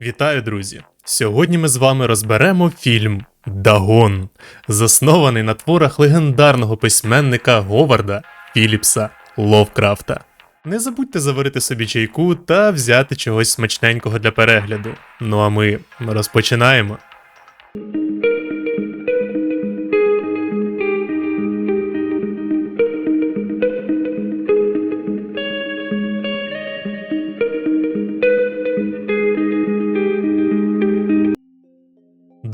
Вітаю, друзі! Сьогодні ми з вами розберемо фільм Дагон, заснований на творах легендарного письменника Говарда Філіпса Ловкрафта. Не забудьте заварити собі чайку та взяти чогось смачненького для перегляду. Ну а ми розпочинаємо.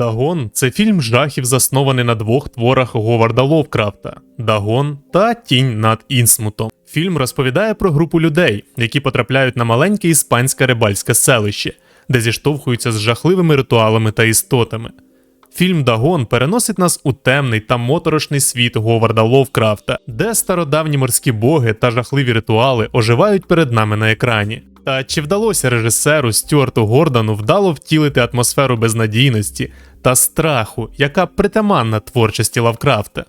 Дагон це фільм жахів, заснований на двох творах Говарда Ловкрафта Дагон та Тінь над Інсмутом. Фільм розповідає про групу людей, які потрапляють на маленьке іспанське рибальське селище, де зіштовхуються з жахливими ритуалами та істотами. Фільм Дагон переносить нас у темний та моторошний світ Говарда Ловкрафта, де стародавні морські боги та жахливі ритуали оживають перед нами на екрані. Та чи вдалося режисеру Стюарту Гордону вдало втілити атмосферу безнадійності та страху, яка притаманна творчості Лавкрафта?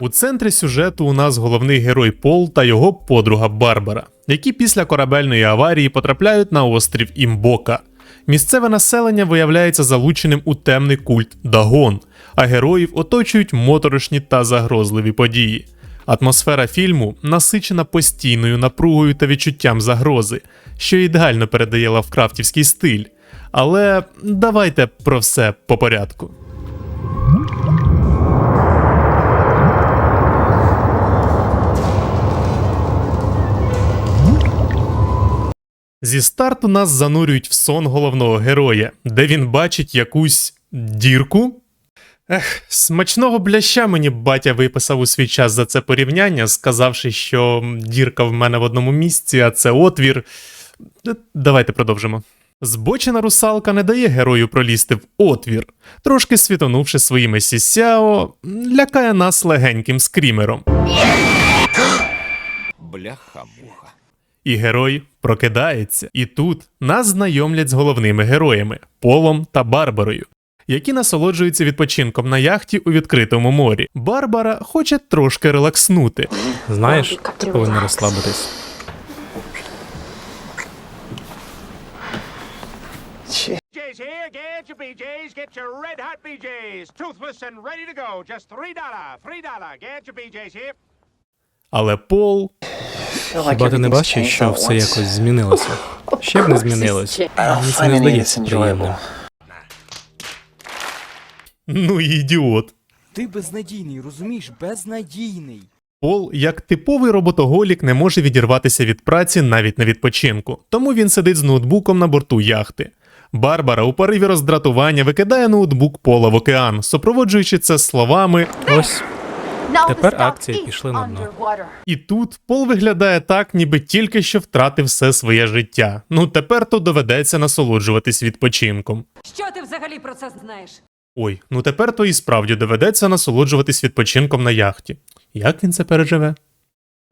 У центрі сюжету у нас головний герой Пол та його подруга Барбара, які після корабельної аварії потрапляють на острів Імбока. Місцеве населення виявляється залученим у темний культ Дагон, а героїв оточують моторошні та загрозливі події. Атмосфера фільму насичена постійною напругою та відчуттям загрози, що ідеально передає лавкрафтівський стиль. Але давайте про все по порядку. Зі старту нас занурюють в сон головного героя, де він бачить якусь дірку. Ех, смачного бляща мені батя виписав у свій час за це порівняння, сказавши, що дірка в мене в одному місці, а це отвір. Е, Давайте продовжимо. Збочена русалка не дає герою пролізти в отвір, трошки світонувши своїми сісяо, лякає нас легеньким скрімером. Бляха-муха. І герой прокидається. І тут нас знайомлять з головними героями Полом та Барбарою, які насолоджуються відпочинком на яхті у відкритому морі. Барбара хоче трошки релакснути. Знаєш, ти повинен розслабитись. BJ's here. Get your BJ's. Get your red hot BJ's. Toothless and ready to go. Just $3. $3. Get your BJ's here. Але Пол Хіба ти не бачиш, що все якось змінилося? Ще б не змінилось. Мені це не здається приємним. ну і ідіот. Ти безнадійний, розумієш? Безнадійний. Пол, як типовий роботоголік, не може відірватися від праці навіть на відпочинку, тому він сидить з ноутбуком на борту яхти. Барбара у пориві роздратування викидає ноутбук Пола в океан, супроводжуючи це словами Ось Тепер акції пішли на дно. І тут Пол виглядає так, ніби тільки що втратив все своє життя. Ну тепер то доведеться насолоджуватись відпочинком. Що ти взагалі про це знаєш? Ой, ну тепер то і справді доведеться насолоджуватись відпочинком на яхті. Як він це переживе?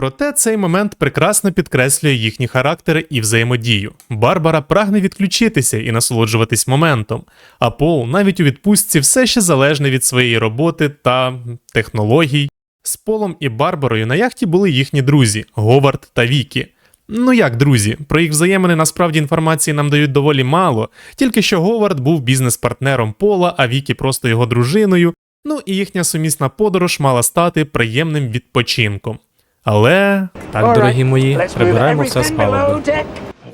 Проте цей момент прекрасно підкреслює їхні характери і взаємодію. Барбара прагне відключитися і насолоджуватись моментом, а Пол навіть у відпустці все ще залежний від своєї роботи та технологій. З Полом і Барбарою на яхті були їхні друзі Говард та Вікі. Ну як друзі, про їх взаємини насправді інформації нам дають доволі мало, тільки що Говард був бізнес-партнером Пола, а Вікі просто його дружиною. Ну і їхня сумісна подорож мала стати приємним відпочинком. Але так, дорогі мої, прибираємо все з палуби.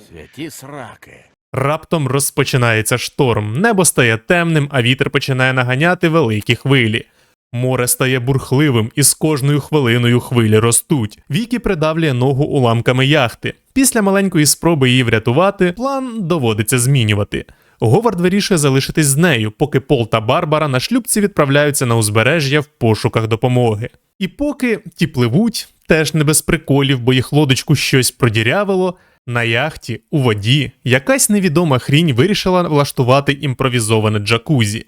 Святі сраки. раптом розпочинається шторм, небо стає темним, а вітер починає наганяти великі хвилі. Море стає бурхливим, і з кожною хвилиною хвилі ростуть. Вікі придавлює ногу уламками яхти. Після маленької спроби її врятувати, план доводиться змінювати. Говард вирішує залишитись з нею, поки Пол та Барбара на шлюбці відправляються на узбережжя в пошуках допомоги. І поки ті пливуть, теж не без приколів, бо їх лодочку щось продірявило. На яхті у воді якась невідома хрінь вирішила влаштувати імпровізоване джакузі.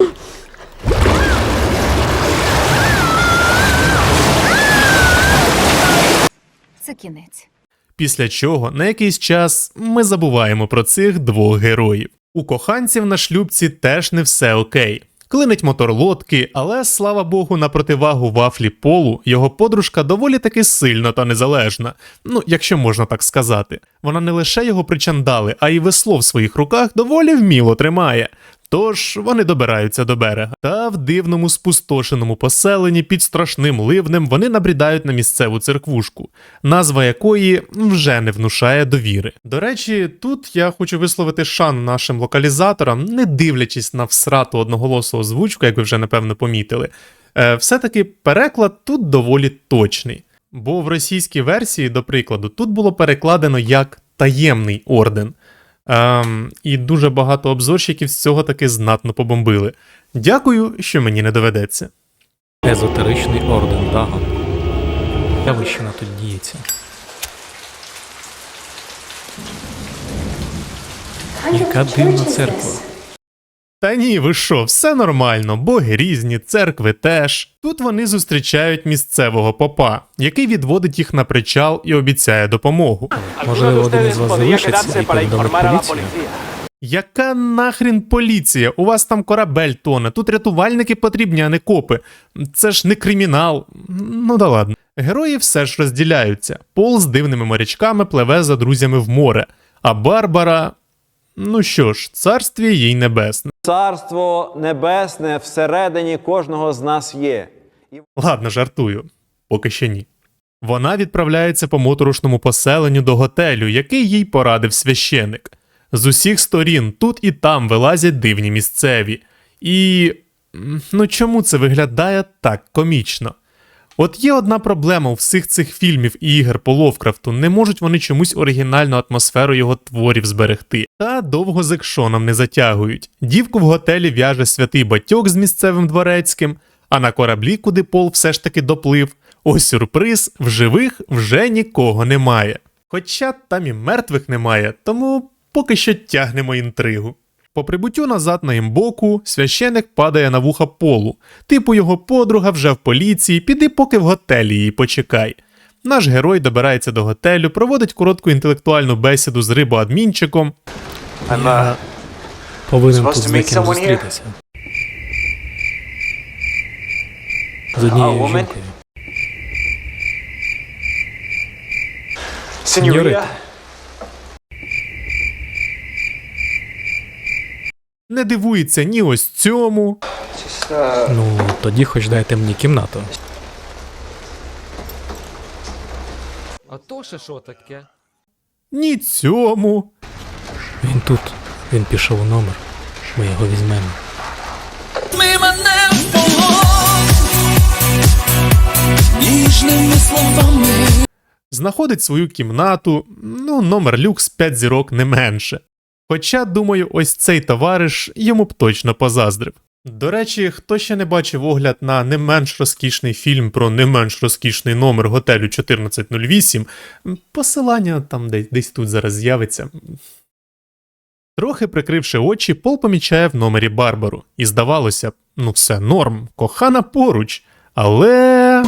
Це кінець. Після чого на якийсь час ми забуваємо про цих двох героїв. У коханців на шлюбці теж не все окей. клинить мотор лодки, але слава Богу, на противагу вафлі полу його подружка доволі таки сильна та незалежна. Ну, якщо можна так сказати. Вона не лише його причандали, а й весло в своїх руках доволі вміло тримає. Тож вони добираються до берега. Та в дивному спустошеному поселенні під страшним ливнем вони набрідають на місцеву церквушку, назва якої вже не внушає довіри. До речі, тут я хочу висловити шану нашим локалізаторам, не дивлячись на всрату одноголосу озвучку, як ви вже напевно помітили. Е, все-таки переклад тут доволі точний. Бо в російській версії, до прикладу, тут було перекладено як таємний орден. Ем, і дуже багато обзорщиків з цього таки знатно побомбили. Дякую, що мені не доведеться. Езотеричний орден Дагон. Явищина тут діється. Яка дивна церква. Та ні, ви що, все нормально, боги різні, церкви теж. Тут вони зустрічають місцевого попа, який відводить їх на причал і обіцяє допомогу. Можливо, один із вас залишиться і повідомить поліцію. Яка нахрін поліція? У вас там корабель тоне, тут рятувальники потрібні, а не копи. Це ж не кримінал. Ну да ладно. Герої все ж розділяються. Пол з дивними морячками пливе за друзями в море, а Барбара. Ну що ж, царстві їй небесне. Царство небесне всередині кожного з нас є. Ладно, жартую. Поки що ні. Вона відправляється по моторошному поселенню до готелю, який їй порадив священик. З усіх сторін тут і там вилазять дивні місцеві. І. ну чому це виглядає так комічно? От є одна проблема у всіх цих фільмів і ігор по Ловкрафту, не можуть вони чомусь оригінальну атмосферу його творів зберегти. Та довго з екшоном не затягують. Дівку в готелі в'яже святий батьок з місцевим дворецьким, а на кораблі, куди Пол все ж таки доплив, ось сюрприз, в живих вже нікого немає. Хоча там і мертвих немає, тому поки що тягнемо інтригу. По прибуттю назад на імбоку священик падає на вуха полу. Типу його подруга вже в поліції, піди поки в готелі її почекай. Наш герой добирається до готелю, проводить коротку інтелектуальну бесіду з рибоадмінчиком, Я повинен тут з неким зустрітися. З однією жінкою. Senorita? Не дивується ні ось цьому, Ну, тоді хоч дайте мені кімнату. А то ще що таке? ні цьому. Він тут. Він пішов у номер. Ми його візьмемо. Ми мене. знаходить свою кімнату, ну, номер люкс 5 зірок не менше. Хоча, думаю, ось цей товариш йому б точно позаздрив. До речі, хто ще не бачив огляд на не менш розкішний фільм про не менш розкішний номер готелю 1408, посилання там десь, десь тут зараз з'явиться. Трохи прикривши очі, Пол помічає в номері Барбару, і здавалося ну все норм, кохана поруч, але.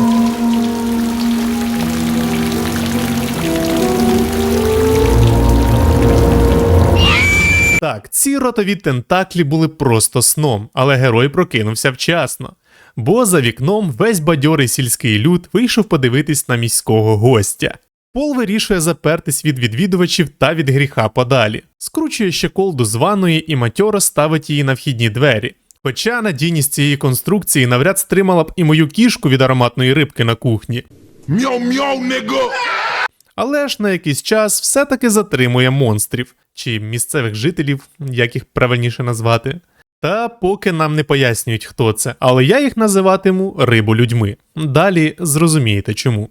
Так, ці ротові тентаклі були просто сном, але герой прокинувся вчасно. Бо за вікном весь бадьорий сільський люд вийшов подивитись на міського гостя. Пол вирішує запертись від відвідувачів та від гріха подалі, скручує ще колду з ванної і матьоро ставить її на вхідні двері. Хоча надійність цієї конструкції навряд стримала б і мою кішку від ароматної рибки на кухні. Але ж на якийсь час все-таки затримує монстрів чи місцевих жителів, як їх правильніше назвати. Та поки нам не пояснюють, хто це, але я їх називатиму риболюдьми. Далі зрозумієте чому.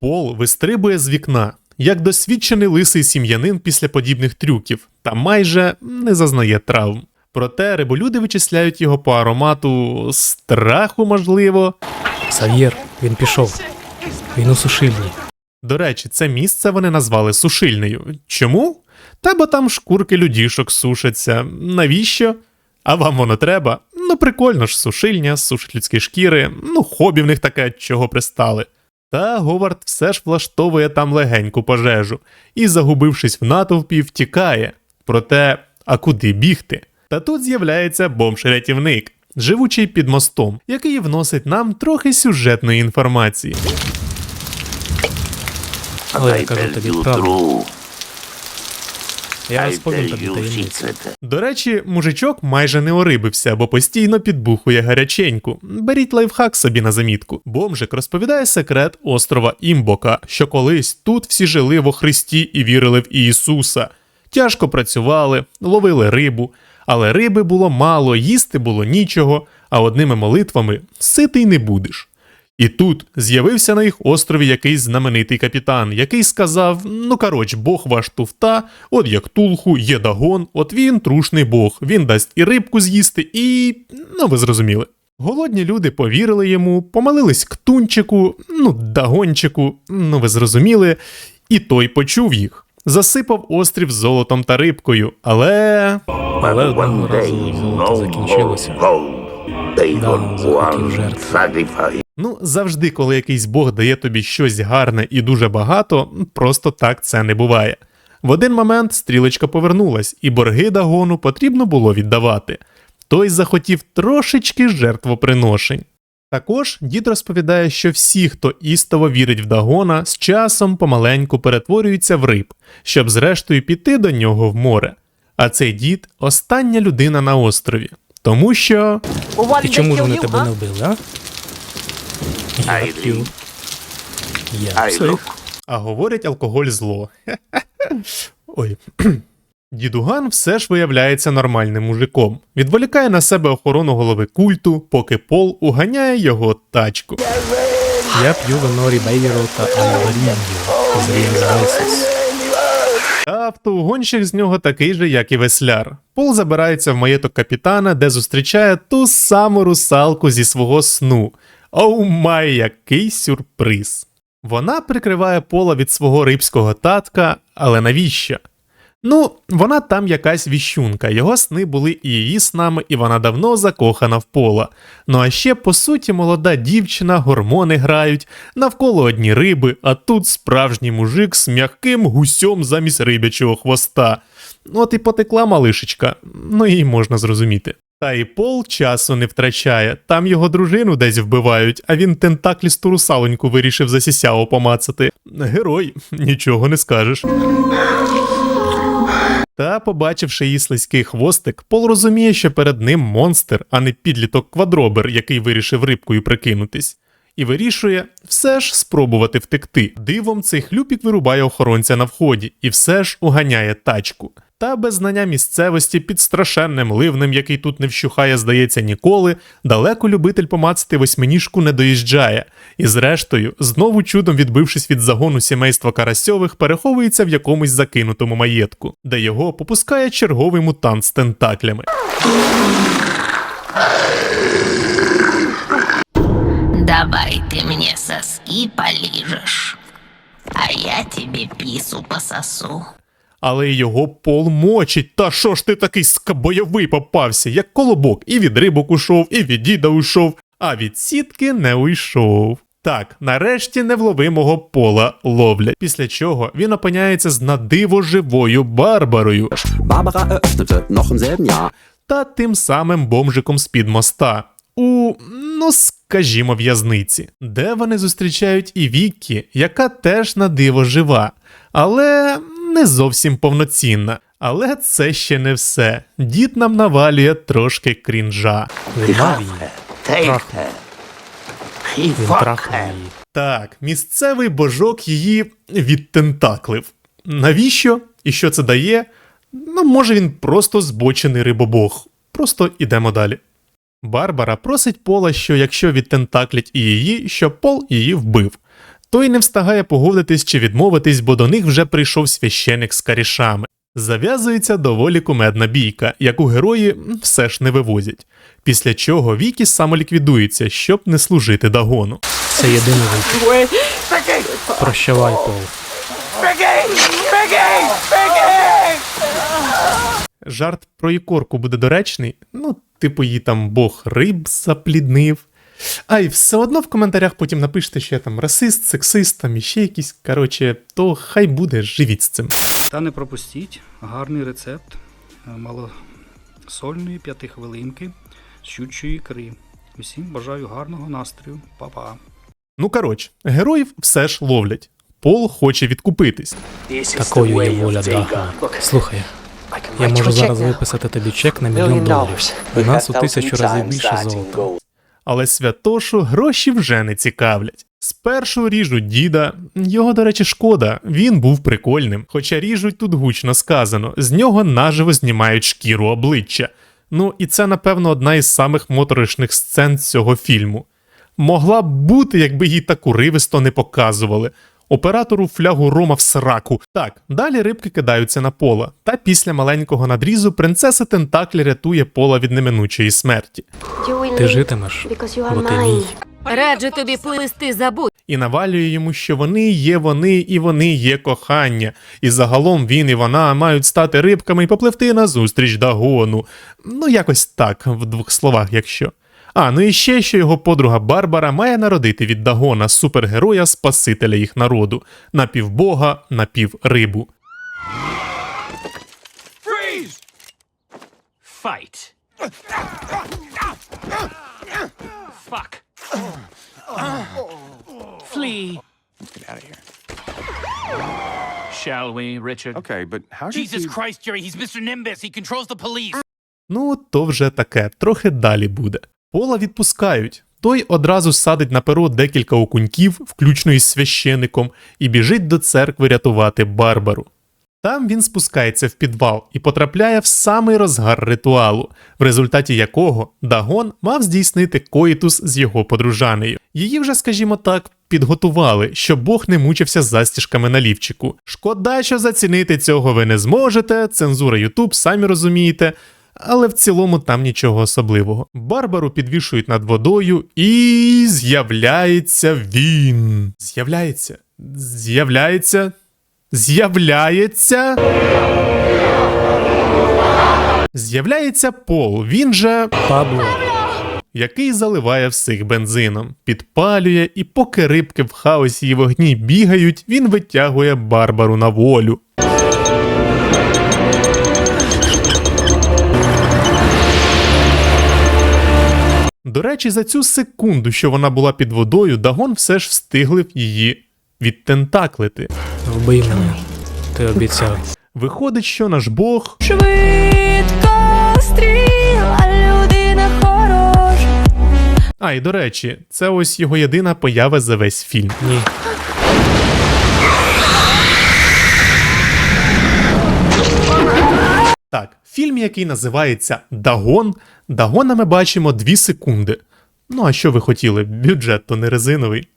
Пол вистрибує з вікна, як досвідчений лисий сім'янин після подібних трюків, та майже не зазнає травм. Проте риболюди вичисляють його по аромату страху, можливо. Сав'єр, він пішов. Він у сушильні. До речі, це місце вони назвали сушильнею. Чому? Та бо там шкурки людішок сушаться. Навіщо? А вам воно треба? Ну, прикольно ж, сушильня, сушить людські шкіри, ну, хобі в них таке, чого пристали. Та Говард все ж влаштовує там легеньку пожежу і, загубившись в натовпі, втікає. Проте а куди бігти. Та тут з'являється бомж-рятівник, живучий під мостом, який вносить нам трохи сюжетної інформації. Але я кажу тобі правду. Я розповім тобі таємницю. До речі, мужичок майже не орибився, бо постійно підбухує гаряченьку. Беріть лайфхак собі на замітку. Бомжик розповідає секрет острова Імбока, що колись тут всі жили во Христі і вірили в Ісуса. Тяжко працювали, ловили рибу, але риби було мало, їсти було нічого, а одними молитвами ситий не будеш. І тут з'явився на їх острові якийсь знаменитий капітан, який сказав: ну короть, Бог ваш туфта, от як тулху, є дагон, от він трушний Бог, він дасть і рибку з'їсти, і. ну ви зрозуміли. Голодні люди повірили йому, помолились к тунчику, ну, дагончику, ну ви зрозуміли, і той почув їх. Засипав острів золотом та рибкою, але. Але одного разу золото закінчилося. Захотів. Ну, завжди, коли якийсь Бог дає тобі щось гарне і дуже багато, просто так це не буває. В один момент стрілочка повернулась, і борги Дагону потрібно було віддавати. Той захотів трошечки жертвоприношень. Також дід розповідає, що всі, хто істово вірить в Дагона, з часом помаленьку перетворюються в риб, щоб зрештою піти до нього в море. А цей дід остання людина на острові, тому що. І чому ж вони тебе не вбили, а? Я хотів. Я псих. А говорять алкоголь зло. Ой. Дідуган все ж виявляється нормальним мужиком. Відволікає на себе охорону голови культу, поки Пол уганяє його тачку. Я п'ю вино Рібейро та з Рієнсайсис. Автоугонщик з нього такий же, як і весляр. Пол забирається в маєток капітана, де зустрічає ту саму русалку зі свого сну. Оу май, який сюрприз! Вона прикриває пола від свого рибського татка, але навіщо? Ну, вона там якась віщунка, його сни були і її снами, і вона давно закохана в пола. Ну а ще, по суті, молода дівчина, гормони грають, навколо одні риби, а тут справжній мужик з м'яким гусьом замість рибячого хвоста. От і потекла малишечка, ну її можна зрозуміти. Та і пол часу не втрачає, там його дружину десь вбивають, а він тентаклісту русалоньку вирішив за сісяо помацати. Герой, нічого не скажеш. Та, побачивши її слизький хвостик, Пол розуміє, що перед ним монстр, а не підліток квадробер, який вирішив рибкою прикинутись. І вирішує все ж спробувати втекти. Дивом цей хлюпік вирубає охоронця на вході і все ж уганяє тачку. Та без знання місцевості під страшенним ливнем, який тут не вщухає, здається ніколи, далеко любитель помацати восьминіжку не доїжджає, і зрештою, знову чудом відбившись від загону сімейства Карасьових, переховується в якомусь закинутому маєтку, де його попускає черговий мутант з тентаклями. Давай ты мне соски полижешь, а я тебе пису пососу. Але його пол мочить. Та що ж ти такий скабойовий попався, як колобок, і від рибок ушов, і від діда ушов, а від сітки не уйшов. Так, нарешті невловимого пола ловлять, після чого він опиняється з надиво живою Барбарою. Та тим самим бомжиком з-під моста. У, ну скажімо, в'язниці, де вони зустрічають і Віккі, яка теж на диво жива, але не зовсім повноцінна. Але це ще не все. Дід нам навалює трошки крінжа. Він її. Так, місцевий божок її відтентаклив. Навіщо? І що це дає? Ну, може, він просто збочений рибобог. Просто ідемо далі. Барбара просить Пола, що якщо відтентаклять і її, щоб Пол її вбив. Той не встигає погодитись чи відмовитись, бо до них вже прийшов священик з карішами. Зав'язується доволі кумедна бійка, яку герої все ж не вивозять. Після чого Вікі самоліквідується, щоб не служити Дагону. Це єдиний вихід. Прощавай, Пол. Жарт про ікорку буде доречний, ну, типу, її там Бог риб запліднив. А й все одно в коментарях потім напишете, що я там расист, сексист, там іще якісь. Коротше, то хай буде, живіть з цим. Та не пропустіть гарний рецепт малосольної п'ятихвилинки з щучої ікри. Усім бажаю гарного настрою. Па-па. Ну коротше, героїв все ж ловлять. Пол хоче відкупитись. Такою є воля Даха. Слухай, я можу зараз виписати тобі чек на мільйон доларів. У нас у тисячу разів більше золота. Але святошу гроші вже не цікавлять. Спершу ріжуть діда, його, до речі, шкода, він був прикольним. Хоча ріжуть тут гучно сказано, з нього наживо знімають шкіру обличчя. Ну і це, напевно, одна із самих моторошних сцен цього фільму. Могла б бути, якби їй таку ривисто не показували. Оператору флягу рома в сраку. Так, далі рибки кидаються на пола. Та після маленького надрізу принцеса Тентаклі рятує пола від неминучої смерті. Ти житимеш, бо ти мій. Раджу тобі плисти забудь. і навалює йому, що вони є вони і вони є кохання. І загалом він і вона мають стати рибками і попливти назустріч Дагону. Ну, якось так, в двох словах, якщо. А, ну і ще, що його подруга Барбара має народити від Дагона супергероя Спасителя їх народу, напівбога, напіврибу. Fight. Fuck. Flee. Let's get out of here. Shall we, Richard? Okay, but how did Jesus Christ, Jerry, he's Mr. Nimbus. He controls the police. Ну, то вже таке, трохи далі буде. Пола відпускають. Той одразу садить на перо декілька окуньків, включно із священиком, і біжить до церкви рятувати Барбару. Там він спускається в підвал і потрапляє в самий розгар ритуалу, в результаті якого Дагон мав здійснити коїтус з його подружанею. Її вже, скажімо так, підготували, щоб Бог не мучився застіжками на лівчику. Шкода, що зацінити цього ви не зможете, цензура Ютуб, самі розумієте. Але в цілому там нічого особливого. Барбару підвішують над водою, і з'являється він. З'являється. З'являється. З'являється. З'являється Пол. Він же Пабло, який заливає всіх бензином, підпалює, і поки рибки в хаосі і вогні бігають, він витягує Барбару на волю. До речі, за цю секунду, що вона була під водою, Дагон все ж встиглив її відтентаклити. вбий мене. Ти обіцяв. Виходить, що наш Бог Швидко стріла, людина хороша. А, і до речі, це ось його єдина поява за весь фільм. Ні. Так, фільм, який називається Дагон. Дагона ми бачимо 2 секунди. Ну а що ви хотіли? Бюджет то не резиновий.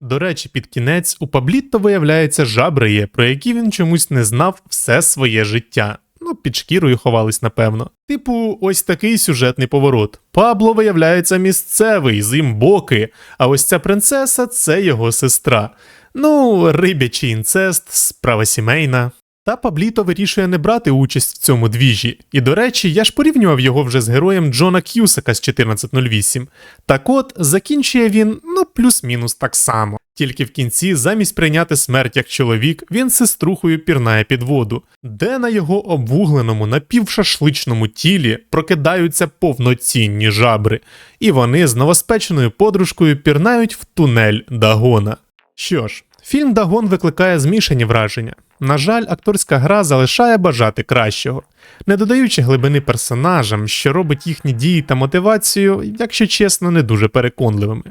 До речі, під кінець у Паблітто виявляється жабри є, про які він чомусь не знав все своє життя. Ну, під шкірою ховались, напевно. Типу, ось такий сюжетний поворот. Пабло виявляється місцевий, з імбоки, а ось ця принцеса це його сестра. Ну, рибячий інцест, справа сімейна. Та Пабліто вирішує не брати участь в цьому двіжі. І до речі, я ж порівнював його вже з героєм Джона К'юсака з 1408. Так от, закінчує він, ну, плюс-мінус так само. Тільки в кінці, замість прийняти смерть як чоловік, він сеструхою пірнає під воду, де на його обвугленому напівшашличному тілі прокидаються повноцінні жабри, і вони з новоспеченою подружкою пірнають в тунель Дагона. Що ж, фільм Дагон викликає змішані враження. На жаль, акторська гра залишає бажати кращого, не додаючи глибини персонажам, що робить їхні дії та мотивацію, якщо чесно, не дуже переконливими.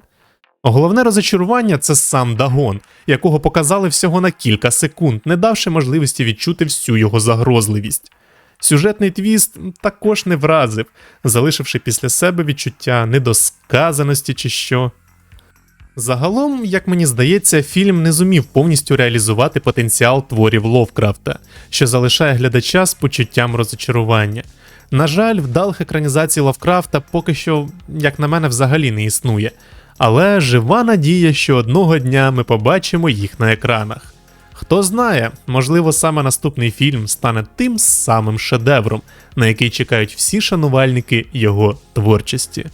Головне розочарування це сам Дагон, якого показали всього на кілька секунд, не давши можливості відчути всю його загрозливість. Сюжетний твіст також не вразив, залишивши після себе відчуття недосказаності чи що. Загалом, як мені здається, фільм не зумів повністю реалізувати потенціал творів Ловкрафта, що залишає глядача з почуттям розочарування. На жаль, вдалих екранізацій Лавкрафта поки що, як на мене, взагалі не існує. Але жива надія, що одного дня ми побачимо їх на екранах. Хто знає, можливо, саме наступний фільм стане тим самим шедевром, на який чекають всі шанувальники його творчості.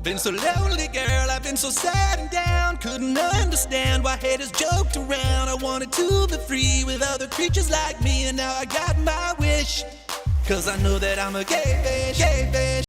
I've been so lonely, girl. I've been so sad and down. Couldn't understand why haters joked around. I wanted to be free with other creatures like me, and now I got my wish. Cause I know that I'm a gay fish, gay fish.